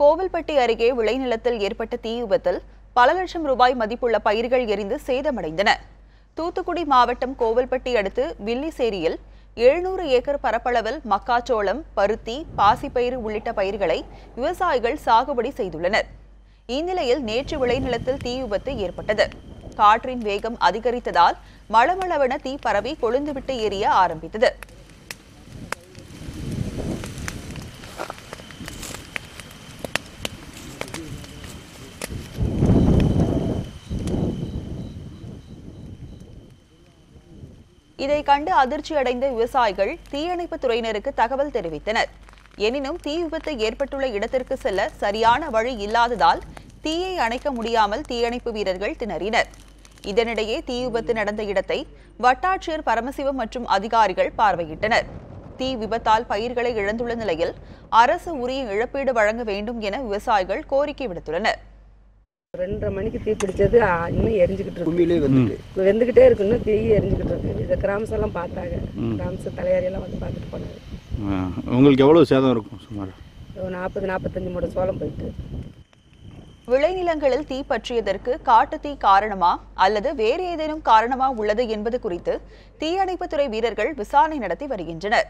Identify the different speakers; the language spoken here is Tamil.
Speaker 1: கோவில்பட்டி அருகே விளைநிலத்தில் ஏற்பட்ட தீ விபத்தில் பல லட்சம் ரூபாய் மதிப்புள்ள பயிர்கள் எரிந்து சேதமடைந்தன. தூத்துக்குடி மாவட்டம் கோவில்பட்டி அடுத்து வில்லிசேரியில் எழுநூறு ஏக்கர் பரப்பளவில் மக்காச்சோளம் பருத்தி பாசிப்பயிறு உள்ளிட்ட பயிர்களை விவசாயிகள் சாகுபடி செய்துள்ளனர். இந்நிலையில் நேற்று விளைநிலத்தில் தீ விபத்து ஏற்பட்டது. காற்றின் வேகம் அதிகரித்ததால் மளமளவென தீ பரவி கொழுந்துவிட்டு எரிய ஆரம்பித்தது. இதை கண்டு அதிர்ச்சி அடைந்த விவசாயிகள் தீயணைப்புத் துறையினருக்கு தகவல் தெரிவித்தனர். எனினும் தீ விபத்து ஏற்பட்டுள்ள இடத்திற்கு செல்ல சரியான வழி இல்லாததால் தீயை அணைக்க முடியாமல் தீயணைப்பு வீரர்கள் திணறினர். இதனிடையே தீ விபத்து நடந்த இடத்தை வட்டாட்சியர் பரமசிவம் மற்றும் அதிகாரிகள் பார்வையிட்டனர். தீ விபத்தால் பயிர்களை இழந்துள்ள நிலையில் அரசு உரிய இழப்பீடு வழங்க வேண்டும் என விவசாயிகள் கோரிக்கை விடுத்துள்ளனர்.
Speaker 2: ரெண்டரை மணிக்கு தீ பிடிச்சது இன்னும் எரிஞ்சுக்கிட்டு இருக்கு. வெந்துக்கிட்டே இருக்கு இன்னும் தீ எரிஞ்சுக்கிட்டு இதை கிராமஸ் எல்லாம் பார்த்தாங்க கிராமஸ் தலையாரியெல்லாம் வந்து பார்த்துட்டு போனாங்க.
Speaker 3: உங்களுக்கு எவ்வளோ சேதம் இருக்கும் சுமார்?
Speaker 2: நாற்பது நாற்பத்தஞ்சு மூட சோளம் போயிட்டு.
Speaker 1: விளைநிலங்களில் தீ பற்றியதற்கு காட்டுத்தீ காரணமா அல்லது வேறு ஏதேனும் காரணமா உள்ளது என்பது குறித்து தீயணைப்புத்துறை வீரர்கள் விசாரணை நடத்தி வருகின்றனர்.